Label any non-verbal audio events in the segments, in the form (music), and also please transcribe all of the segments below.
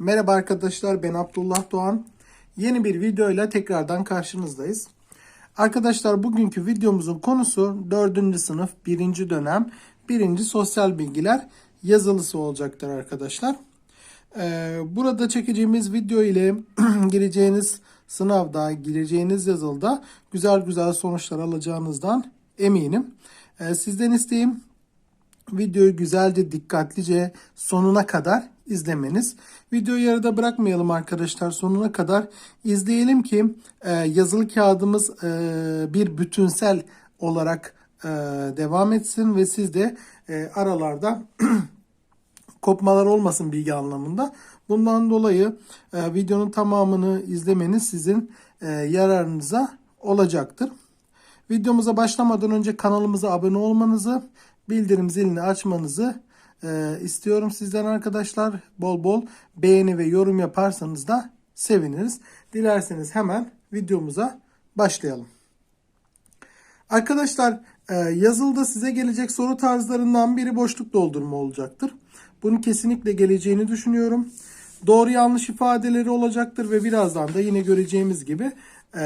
Merhaba arkadaşlar ben Abdullah Doğan. Yeni bir videoyla tekrardan karşınızdayız. Arkadaşlar bugünkü videomuzun konusu 4. sınıf 1. dönem 1. sosyal bilgiler yazılısı olacaktır arkadaşlar. Ee, burada çekeceğimiz video ile (clears throat) gireceğiniz sınavda, gireceğiniz yazılıda güzel güzel sonuçlar alacağınızdan eminim. Ee, sizden isteğim videoyu güzelce dikkatlice sonuna kadar izlemeniz. Videoyu yarıda bırakmayalım arkadaşlar sonuna kadar izleyelim ki e, yazılı kağıdımız e, bir bütünsel olarak e, devam etsin ve siz de e, aralarda (clears throat) kopmalar olmasın bilgi anlamında. Bundan dolayı e, videonun tamamını izlemeniz sizin e, yararınıza olacaktır. Videomuza başlamadan önce kanalımıza abone olmanızı, bildirim zilini açmanızı e, istiyorum sizden arkadaşlar. Bol bol beğeni ve yorum yaparsanız da seviniriz. Dilerseniz hemen videomuza başlayalım. Arkadaşlar e, yazılıda size gelecek soru tarzlarından biri boşluk doldurma olacaktır. Bunun kesinlikle geleceğini düşünüyorum. Doğru yanlış ifadeleri olacaktır ve birazdan da yine göreceğimiz gibi e,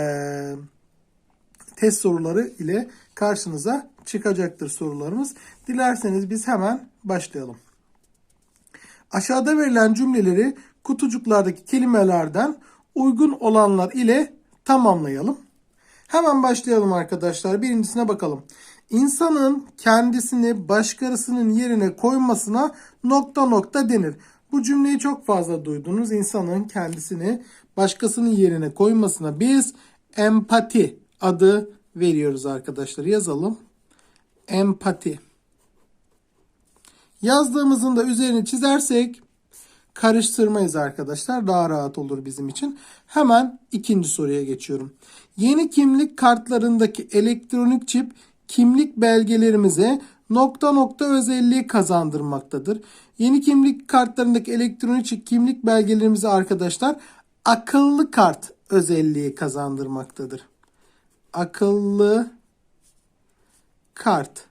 test soruları ile karşınıza çıkacaktır sorularımız. Dilerseniz biz hemen başlayalım. Aşağıda verilen cümleleri kutucuklardaki kelimelerden uygun olanlar ile tamamlayalım. Hemen başlayalım arkadaşlar. Birincisine bakalım. İnsanın kendisini başkasının yerine koymasına nokta nokta denir. Bu cümleyi çok fazla duydunuz. İnsanın kendisini başkasının yerine koymasına biz empati adı veriyoruz arkadaşlar. Yazalım. Empati. Yazdığımızın da üzerini çizersek karıştırmayız arkadaşlar. Daha rahat olur bizim için. Hemen ikinci soruya geçiyorum. Yeni kimlik kartlarındaki elektronik çip kimlik belgelerimize nokta nokta özelliği kazandırmaktadır. Yeni kimlik kartlarındaki elektronik çip kimlik belgelerimize arkadaşlar akıllı kart özelliği kazandırmaktadır. Akıllı kart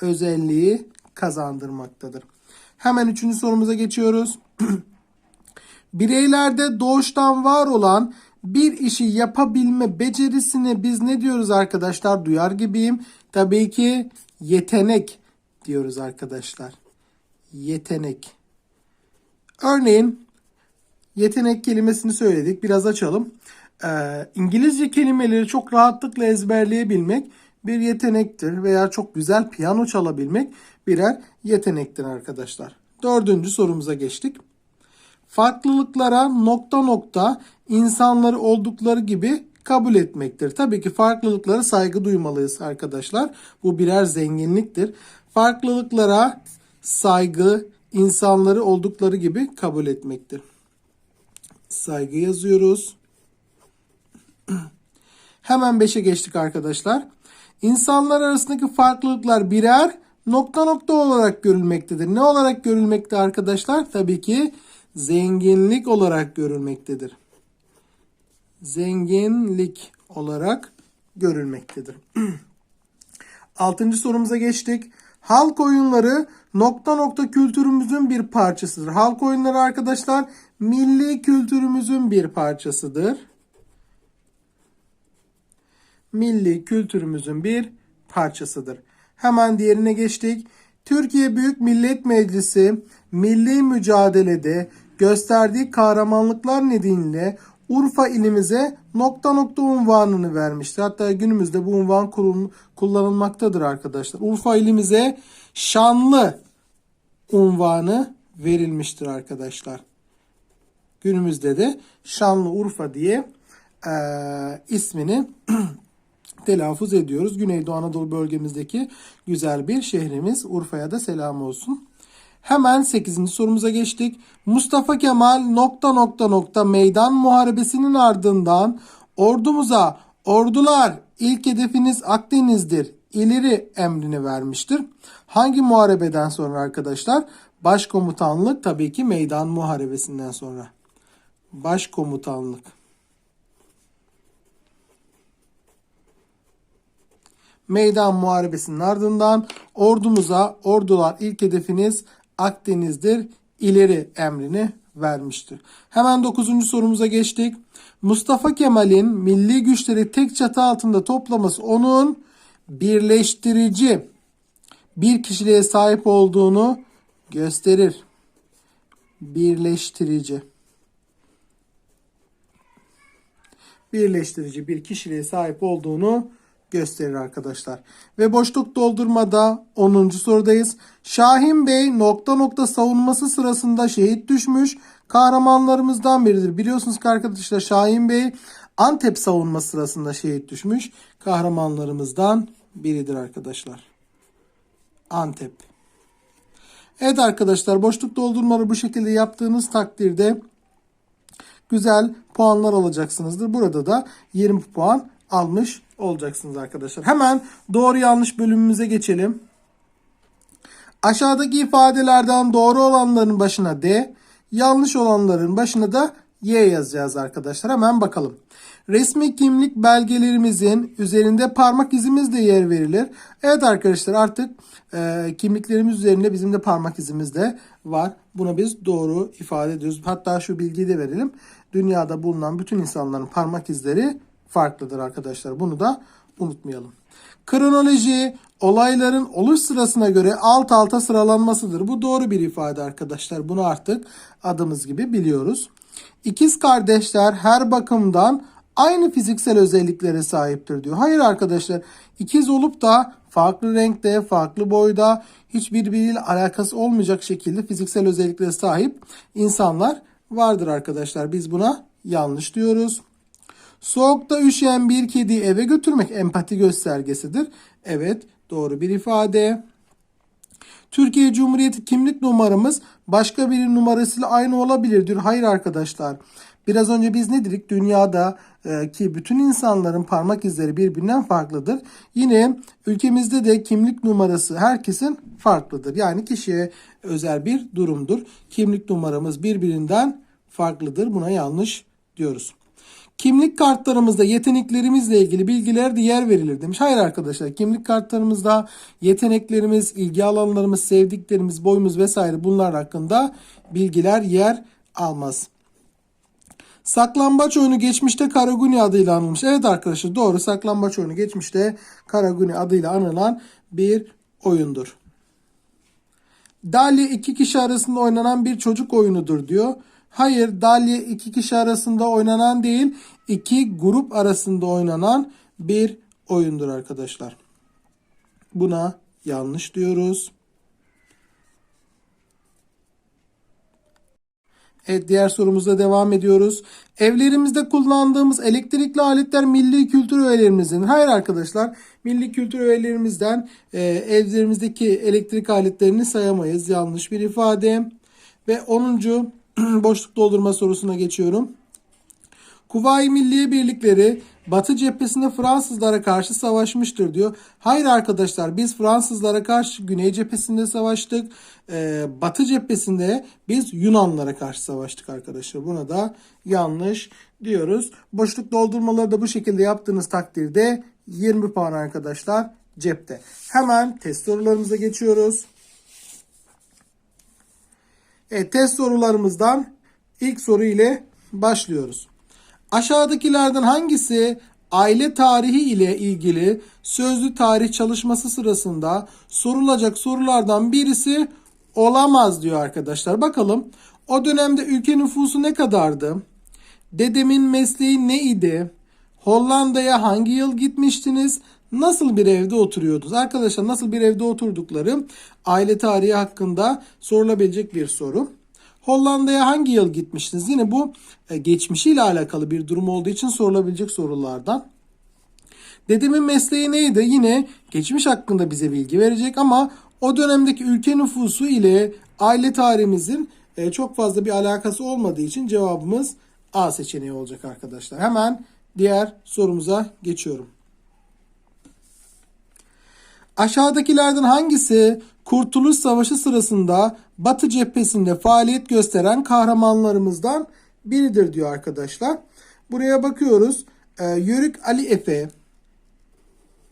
özelliği kazandırmaktadır. Hemen üçüncü sorumuza geçiyoruz. (clears throat) Bireylerde doğuştan var olan bir işi yapabilme becerisine biz ne diyoruz arkadaşlar? Duyar gibiyim. Tabii ki yetenek diyoruz arkadaşlar. Yetenek. Örneğin yetenek kelimesini söyledik. Biraz açalım. Ee, İngilizce kelimeleri çok rahatlıkla ezberleyebilmek bir yetenektir veya çok güzel piyano çalabilmek birer yetenektir arkadaşlar. Dördüncü sorumuza geçtik. Farklılıklara nokta nokta insanları oldukları gibi kabul etmektir. Tabii ki farklılıklara saygı duymalıyız arkadaşlar. Bu birer zenginliktir. Farklılıklara saygı insanları oldukları gibi kabul etmektir. Saygı yazıyoruz. (clears throat) Hemen 5'e geçtik arkadaşlar. İnsanlar arasındaki farklılıklar birer nokta nokta olarak görülmektedir. Ne olarak görülmekte arkadaşlar? Tabii ki zenginlik olarak görülmektedir. Zenginlik olarak görülmektedir. (clears throat) Altıncı sorumuza geçtik. Halk oyunları nokta nokta kültürümüzün bir parçasıdır. Halk oyunları arkadaşlar milli kültürümüzün bir parçasıdır. Milli kültürümüzün bir parçasıdır. Hemen diğerine geçtik. Türkiye Büyük Millet Meclisi milli mücadelede gösterdiği kahramanlıklar nedeniyle Urfa ilimize nokta nokta unvanını vermiştir. Hatta günümüzde bu unvan kullanılmaktadır arkadaşlar. Urfa ilimize şanlı unvanı verilmiştir arkadaşlar. Günümüzde de Şanlı Urfa diye e, ismini (clears throat) telaffuz ediyoruz. Güneydoğu Anadolu bölgemizdeki güzel bir şehrimiz. Urfa'ya da selam olsun. Hemen 8. sorumuza geçtik. Mustafa Kemal nokta nokta nokta meydan muharebesinin ardından ordumuza ordular ilk hedefiniz Akdeniz'dir ileri emrini vermiştir. Hangi muharebeden sonra arkadaşlar? Başkomutanlık tabii ki meydan muharebesinden sonra. Başkomutanlık. Meydan muharebesinin ardından ordumuza ordular ilk hedefiniz Akdeniz'dir ileri emrini vermiştir. Hemen 9. sorumuza geçtik. Mustafa Kemal'in milli güçleri tek çatı altında toplaması onun birleştirici bir kişiliğe sahip olduğunu gösterir. Birleştirici. Birleştirici bir kişiliğe sahip olduğunu arkadaşlar. Ve boşluk doldurmada 10. sorudayız. Şahin Bey nokta nokta savunması sırasında şehit düşmüş kahramanlarımızdan biridir. Biliyorsunuz ki arkadaşlar Şahin Bey Antep savunması sırasında şehit düşmüş kahramanlarımızdan biridir arkadaşlar. Antep. Evet arkadaşlar boşluk doldurmaları bu şekilde yaptığınız takdirde güzel puanlar alacaksınızdır. Burada da 20 puan almış olacaksınız arkadaşlar. Hemen doğru yanlış bölümümüze geçelim. Aşağıdaki ifadelerden doğru olanların başına D, yanlış olanların başına da Y yazacağız arkadaşlar. Hemen bakalım. Resmi kimlik belgelerimizin üzerinde parmak izimiz de yer verilir. Evet arkadaşlar artık e, kimliklerimiz üzerinde bizim de parmak izimiz de var. Buna biz doğru ifade ediyoruz. Hatta şu bilgiyi de verelim. Dünyada bulunan bütün insanların parmak izleri farklıdır arkadaşlar. Bunu da unutmayalım. Kronoloji olayların oluş sırasına göre alt alta sıralanmasıdır. Bu doğru bir ifade arkadaşlar. Bunu artık adımız gibi biliyoruz. İkiz kardeşler her bakımdan aynı fiziksel özelliklere sahiptir diyor. Hayır arkadaşlar ikiz olup da farklı renkte, farklı boyda hiçbir birbiriyle alakası olmayacak şekilde fiziksel özelliklere sahip insanlar vardır arkadaşlar. Biz buna yanlış diyoruz. Soğukta üşüyen bir kediyi eve götürmek empati göstergesidir. Evet doğru bir ifade. Türkiye Cumhuriyeti kimlik numaramız başka bir numarasıyla aynı olabilir diyor. Hayır arkadaşlar. Biraz önce biz ne dedik? Dünyada e, ki bütün insanların parmak izleri birbirinden farklıdır. Yine ülkemizde de kimlik numarası herkesin farklıdır. Yani kişiye özel bir durumdur. Kimlik numaramız birbirinden farklıdır. Buna yanlış diyoruz. Kimlik kartlarımızda yeteneklerimizle ilgili bilgiler de yer verilir demiş. Hayır arkadaşlar kimlik kartlarımızda yeteneklerimiz, ilgi alanlarımız, sevdiklerimiz, boyumuz vesaire bunlar hakkında bilgiler yer almaz. Saklambaç oyunu geçmişte Karaguni adıyla anılmış. Evet arkadaşlar doğru saklambaç oyunu geçmişte Karaguni adıyla anılan bir oyundur. Dalya iki kişi arasında oynanan bir çocuk oyunudur diyor. Hayır Dalya iki kişi arasında oynanan değil iki grup arasında oynanan bir oyundur arkadaşlar. Buna yanlış diyoruz. Evet diğer sorumuzda devam ediyoruz. Evlerimizde kullandığımız elektrikli aletler milli kültür öğelerimizin. Hayır arkadaşlar milli kültür öğelerimizden e, evlerimizdeki elektrik aletlerini sayamayız. Yanlış bir ifade. Ve 10. (clears throat) boşluk doldurma sorusuna geçiyorum. Kuvayi Milliye Birlikleri Batı cephesinde Fransızlara karşı savaşmıştır diyor. Hayır arkadaşlar biz Fransızlara karşı Güney cephesinde savaştık. Ee, Batı cephesinde biz Yunanlara karşı savaştık arkadaşlar. Buna da yanlış diyoruz. Boşluk doldurmaları da bu şekilde yaptığınız takdirde 20 puan arkadaşlar cepte. Hemen test sorularımıza geçiyoruz. Evet, test sorularımızdan ilk soru ile başlıyoruz. Aşağıdakilerden hangisi aile tarihi ile ilgili sözlü tarih çalışması sırasında sorulacak sorulardan birisi olamaz diyor arkadaşlar. Bakalım o dönemde ülke nüfusu ne kadardı? Dedemin mesleği neydi? Hollanda'ya hangi yıl gitmiştiniz? Nasıl bir evde oturuyordunuz? Arkadaşlar nasıl bir evde oturdukları aile tarihi hakkında sorulabilecek bir soru. Hollanda'ya hangi yıl gitmiştiniz? Yine bu e, geçmişiyle alakalı bir durum olduğu için sorulabilecek sorulardan. Dedemin mesleği neydi? Yine geçmiş hakkında bize bilgi verecek ama o dönemdeki ülke nüfusu ile aile tarihimizin e, çok fazla bir alakası olmadığı için cevabımız A seçeneği olacak arkadaşlar. Hemen diğer sorumuza geçiyorum. Aşağıdakilerden hangisi Kurtuluş Savaşı sırasında Batı cephesinde faaliyet gösteren kahramanlarımızdan biridir diyor arkadaşlar. Buraya bakıyoruz. Ee, Yörük Ali Efe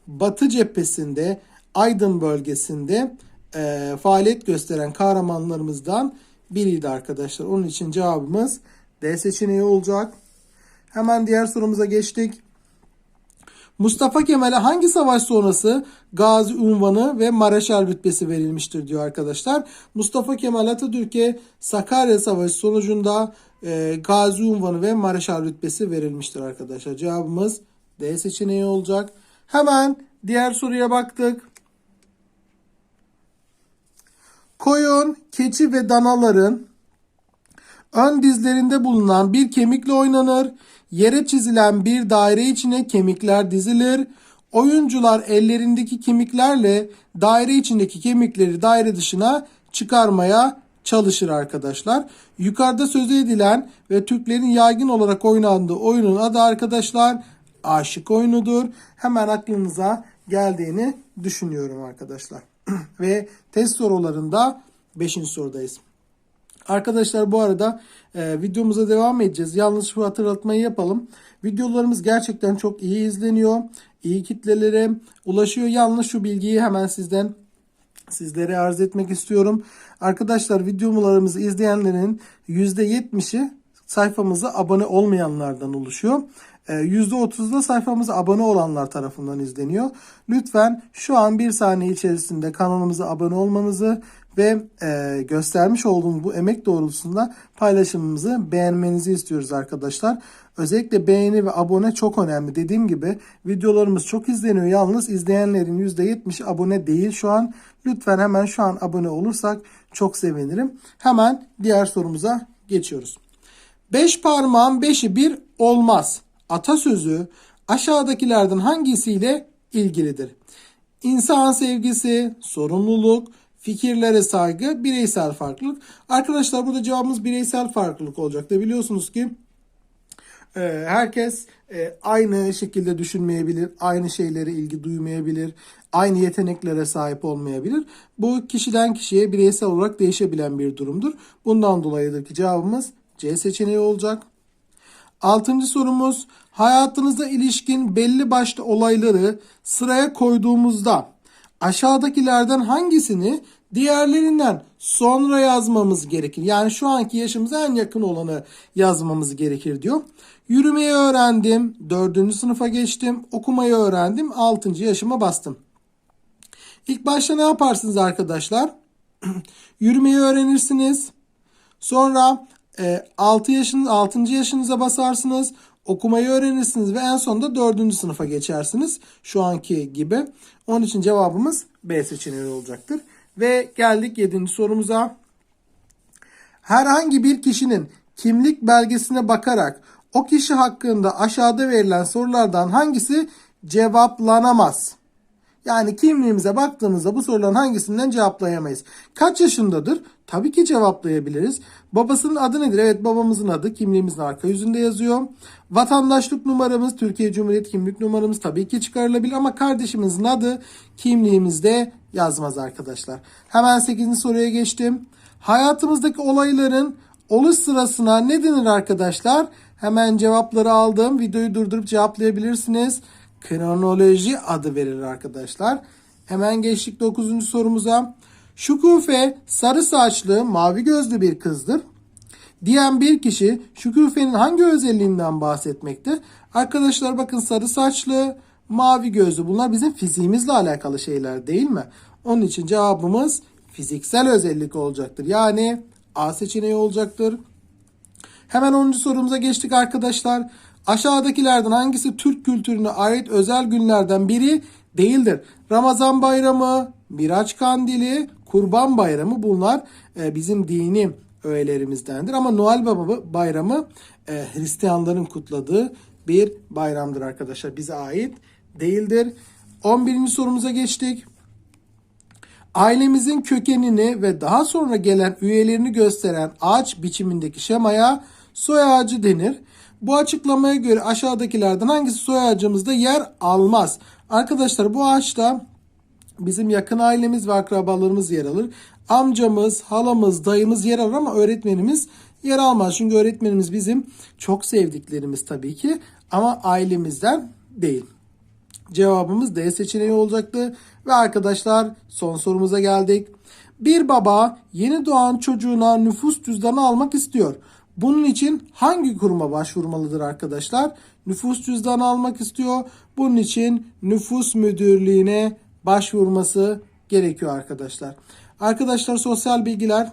Batı cephesinde Aydın bölgesinde e, faaliyet gösteren kahramanlarımızdan biriydi arkadaşlar. Onun için cevabımız D seçeneği olacak. Hemen diğer sorumuza geçtik. Mustafa Kemal'e hangi savaş sonrası gazi unvanı ve mareşal rütbesi verilmiştir diyor arkadaşlar. Mustafa Kemal Atatürk'e Sakarya Savaşı sonucunda e, gazi unvanı ve mareşal rütbesi verilmiştir arkadaşlar. Cevabımız D seçeneği olacak. Hemen diğer soruya baktık. Koyun, keçi ve danaların ön dizlerinde bulunan bir kemikle oynanır. Yere çizilen bir daire içine kemikler dizilir. Oyuncular ellerindeki kemiklerle daire içindeki kemikleri daire dışına çıkarmaya çalışır arkadaşlar. Yukarıda söz edilen ve Türklerin yaygın olarak oynandığı oyunun adı arkadaşlar aşık oyunudur. Hemen aklınıza geldiğini düşünüyorum arkadaşlar. (clears throat) ve test sorularında 5. sorudayız. Arkadaşlar bu arada e, videomuza devam edeceğiz. Yalnız şu hatırlatmayı yapalım. Videolarımız gerçekten çok iyi izleniyor. İyi kitlelere ulaşıyor. Yalnız şu bilgiyi hemen sizden sizlere arz etmek istiyorum. Arkadaşlar videolarımızı izleyenlerin %70'i sayfamıza abone olmayanlardan oluşuyor. %30'da sayfamıza abone olanlar tarafından izleniyor. Lütfen şu an bir saniye içerisinde kanalımıza abone olmanızı ve e, göstermiş olduğum bu emek doğrultusunda paylaşımımızı beğenmenizi istiyoruz arkadaşlar. Özellikle beğeni ve abone çok önemli. Dediğim gibi videolarımız çok izleniyor. Yalnız izleyenlerin %70 abone değil şu an. Lütfen hemen şu an abone olursak çok sevinirim. Hemen diğer sorumuza geçiyoruz. Beş parmağın beşi bir olmaz. Atasözü aşağıdakilerden hangisiyle ilgilidir? İnsan sevgisi, sorumluluk, fikirlere saygı, bireysel farklılık. Arkadaşlar burada cevabımız bireysel farklılık olacaktı. Biliyorsunuz ki e, herkes e, aynı şekilde düşünmeyebilir, aynı şeylere ilgi duymayabilir, aynı yeteneklere sahip olmayabilir. Bu kişiden kişiye bireysel olarak değişebilen bir durumdur. Bundan dolayıdır ki cevabımız C seçeneği olacak. Altıncı sorumuz hayatınıza ilişkin belli başlı olayları sıraya koyduğumuzda aşağıdakilerden hangisini diğerlerinden sonra yazmamız gerekir? Yani şu anki yaşımıza en yakın olanı yazmamız gerekir diyor. Yürümeyi öğrendim. Dördüncü sınıfa geçtim. Okumayı öğrendim. Altıncı yaşıma bastım. İlk başta ne yaparsınız arkadaşlar? (clears throat) Yürümeyi öğrenirsiniz. Sonra e, 6 yaşın 6. yaşınıza basarsınız. Okumayı öğrenirsiniz ve en sonunda 4. sınıfa geçersiniz. Şu anki gibi. Onun için cevabımız B seçeneği olacaktır. Ve geldik 7. sorumuza. Herhangi bir kişinin kimlik belgesine bakarak o kişi hakkında aşağıda verilen sorulardan hangisi cevaplanamaz? Yani kimliğimize baktığımızda bu soruların hangisinden cevaplayamayız. Kaç yaşındadır? Tabii ki cevaplayabiliriz. Babasının adı nedir? Evet babamızın adı kimliğimizin arka yüzünde yazıyor. Vatandaşlık numaramız, Türkiye Cumhuriyeti kimlik numaramız tabii ki çıkarılabilir ama kardeşimizin adı kimliğimizde yazmaz arkadaşlar. Hemen 8. soruya geçtim. Hayatımızdaki olayların oluş sırasına ne denir arkadaşlar? Hemen cevapları aldım. Videoyu durdurup cevaplayabilirsiniz kronoloji adı verilir arkadaşlar. Hemen geçtik 9. sorumuza. Şükufe sarı saçlı mavi gözlü bir kızdır. Diyen bir kişi Şükufe'nin hangi özelliğinden bahsetmekte? Arkadaşlar bakın sarı saçlı, mavi gözlü bunlar bizim fiziğimizle alakalı şeyler değil mi? Onun için cevabımız fiziksel özellik olacaktır. Yani A seçeneği olacaktır. Hemen 10. sorumuza geçtik arkadaşlar. Aşağıdakilerden hangisi Türk kültürüne ait özel günlerden biri değildir? Ramazan bayramı, Miraç kandili, Kurban bayramı bunlar e, bizim dini öğelerimizdendir. Ama Noel Baba bayramı e, Hristiyanların kutladığı bir bayramdır arkadaşlar. Bize ait değildir. 11. sorumuza geçtik. Ailemizin kökenini ve daha sonra gelen üyelerini gösteren ağaç biçimindeki şemaya soy ağacı denir. Bu açıklamaya göre aşağıdakilerden hangisi soy ağacımızda yer almaz? Arkadaşlar bu ağaçta bizim yakın ailemiz ve akrabalarımız yer alır. Amcamız, halamız, dayımız yer alır ama öğretmenimiz yer almaz. Çünkü öğretmenimiz bizim çok sevdiklerimiz tabii ki ama ailemizden değil. Cevabımız D seçeneği olacaktı. Ve arkadaşlar son sorumuza geldik. Bir baba yeni doğan çocuğuna nüfus cüzdanı almak istiyor. Bunun için hangi kuruma başvurmalıdır arkadaşlar? Nüfus cüzdanı almak istiyor. Bunun için nüfus müdürlüğüne başvurması gerekiyor arkadaşlar. Arkadaşlar sosyal bilgiler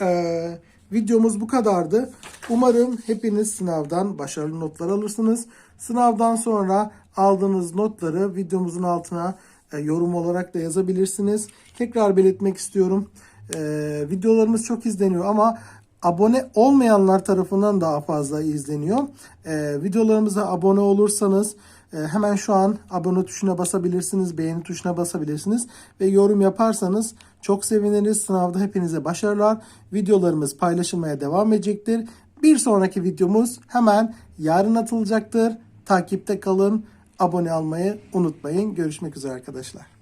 ee, videomuz bu kadardı. Umarım hepiniz sınavdan başarılı notlar alırsınız. Sınavdan sonra aldığınız notları videomuzun altına e, yorum olarak da yazabilirsiniz. Tekrar belirtmek istiyorum. Ee, videolarımız çok izleniyor ama abone olmayanlar tarafından daha fazla izleniyor. Ee, videolarımıza abone olursanız e, hemen şu an abone tuşuna basabilirsiniz, beğeni tuşuna basabilirsiniz ve yorum yaparsanız çok seviniriz. Sınavda hepinize başarılar. Videolarımız paylaşılmaya devam edecektir. Bir sonraki videomuz hemen yarın atılacaktır. Takipte kalın, abone olmayı unutmayın. Görüşmek üzere arkadaşlar.